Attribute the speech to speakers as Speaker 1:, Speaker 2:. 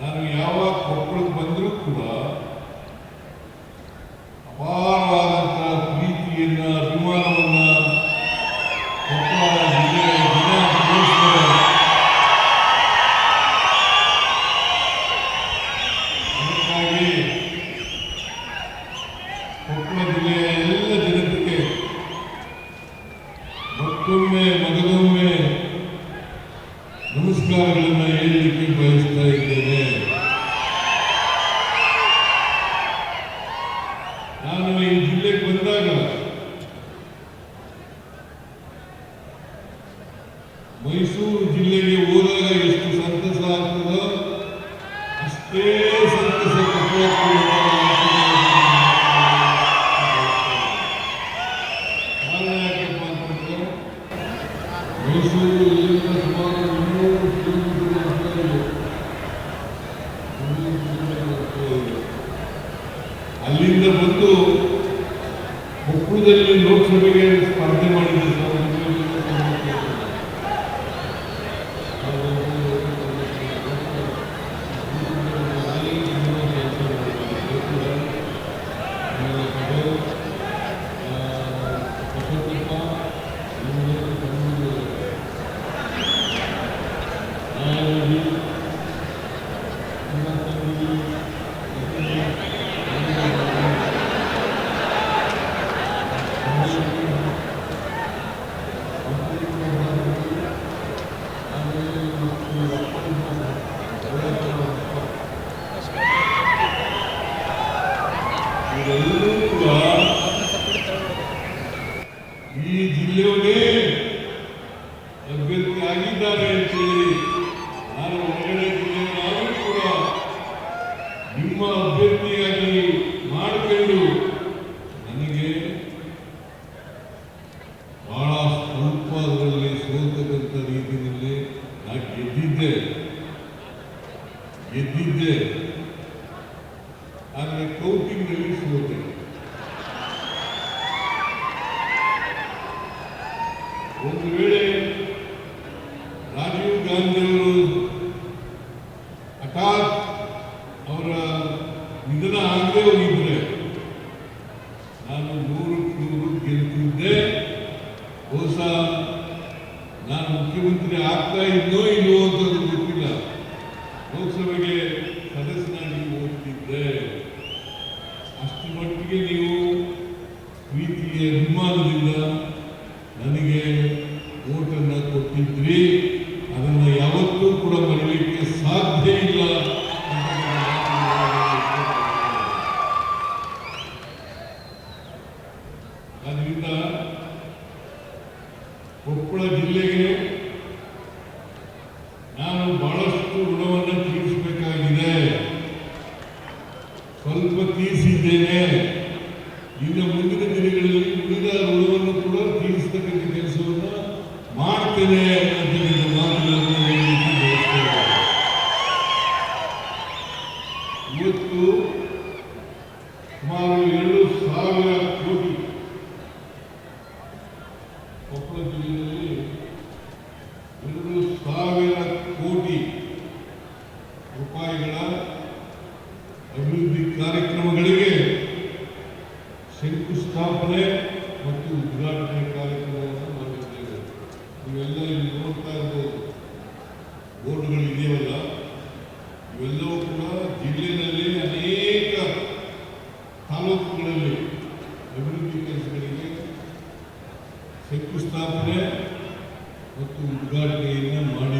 Speaker 1: ನಾನು ಯಾವಾಗ ಕೊಪ್ಪಳಕ್ಕೆ ಬಂದರೂ ಕೂಡ ಅಪಾರವಾದಂತಹ ಪ್ರೀತಿಯನ್ನು, ಅಭಿಮಾನವನ್ನು ಕೊಪ್ಪಳ ಜಿಲ್ಲೆಯ ಜನ ತೋರಿಸ್ತಾರೆ. ಅದಕ್ಕಾಗಿ ಕೊಪ್ಪಳ ಜಿಲ್ಲೆಯ ಎಲ್ಲ ಜನತೆಗೆ ಮತ್ತೊಮ್ಮೆ ಮಗದೊಮ್ಮೆ ನಮಸ್ಕಾರಗಳನ್ನು ಹೇಳಲಿಕ್ಕೆ ಬಯಸ್ತಾ ಇದ್ದೇನೆ. ನಾನು ಈ ಜಿಲ್ಲೆಗೆ ಬಂದಾಗ ಮೈಸೂರು ಜಿಲ್ಲೆಗೆ ಹೋದಾಗ ಎಷ್ಟು ಸಂತಸ ಆಗ್ತದೋ ಅಷ್ಟೇ ಸಂತಸ കൂടുതൽ ലോക്സഭയിൽ സാധ്യമാണിത് ಇವರೆಲ್ಲರೂ ಕೂಡ ಈ ಜಿಲ್ಲೆಯವರೇ ಅಭ್ಯರ್ಥಿ ಆಗಿದ್ದಾರೆ ನಾನು ಹೊರಗಡೆ ಜಿಲ್ಲೆಯವರಾದರೂ ಕೂಡ ನಿಮ್ಮ ಅಭ್ಯರ್ಥಿಯಾಗಿ ಮಾಡಿಕೊಂಡು ಆದರೆ ಕೌಟಿಂಗ್ನಲ್ಲಿ ಸೋತೆ ಒಂದು ವೇಳೆ ರಾಜೀವ್ ಗಾಂಧಿ ಪ್ರೀತಿಯ ಅಭಿಮಾನದಿಂದ ನನಗೆ ಓಟನ್ನು ಕೊಟ್ಟಿದ್ರಿ. ಅದನ್ನು ಯಾವತ್ತೂ ಕೂಡ ಮರಲಿಕ್ಕೆ ಸಾಧ್ಯ ಇಲ್ಲ ಆದ್ದರಿಂದ ಕೊಪ್ಪಳ ಜಿಲ್ಲೆಗೆ ಬಯಸ್ತೇನೆ ಇವತ್ತು ಸುಮಾರು ಎರಡು ಸಾವಿರ ಕೋಟಿ ಕೊಪ್ಪಳ ಜಿಲ್ಲೆಯಲ್ಲಿ ಎರಡು ಸಾವಿರ ಕೋಟಿ ರೂಪಾಯಿಗಳ ಅಭಿವೃದ್ಧಿ ಕಾರ್ಯಕ್ರಮಗಳಿಗೆ ಶಂಕುಸ್ಥಾಪನೆ ಮತ್ತು ಉದ್ಘಾಟನೆ ಕಾರ್ಯಕ್ರಮವನ್ನು ಮಾಡಿದ್ದೇವೆ ನೋಡ್ತಾ ಬೋರ್ಡ್ಗಳು ಇದೆಯಲ್ಲ? ಇವೆಲ್ಲವೂ ಕೂಡ ಜಿಲ್ಲೆಯಲ್ಲಿ ಅನೇಕ ತಾಲೂಕುಗಳಲ್ಲಿ ಅಭಿವೃದ್ಧಿ ಕೆಲಸಗಳಿಗೆ ಶಂಕುಸ್ಥಾಪನೆ ಮತ್ತು ಉದ್ಘಾಟನೆಯನ್ನು ಮಾಡಿದ್ದೇನೆ